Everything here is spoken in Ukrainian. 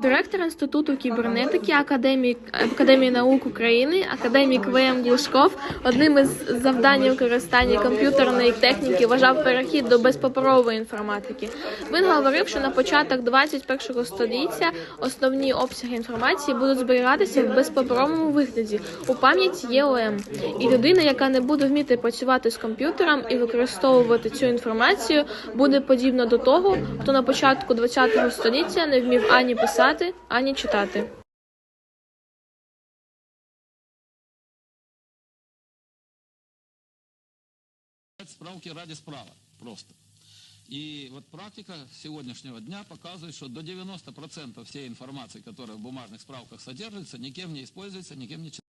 Директор Інституту кібернетики Академії, Академії наук України, академік ВМ Глушков, одним із завдань використання комп'ютерної техніки вважав перехід до безпаперової інформатики. Він говорив, що на початок 21 століття основні обсяги інформації будуть зберігатися в безпаперовому вигляді у пам'яті ЄОМ. І людина, яка не буде вміти працювати з комп'ютером і використовувати цю інформацію, буде подібна до того, хто на початку 20 століття не вмів ані писати, ані читати. справки ради справок просто. И вот практика сегодняшнего дня показывает, что до 90% всей информации, которая в бумажных справках содержится, никем не используется, никем не читается.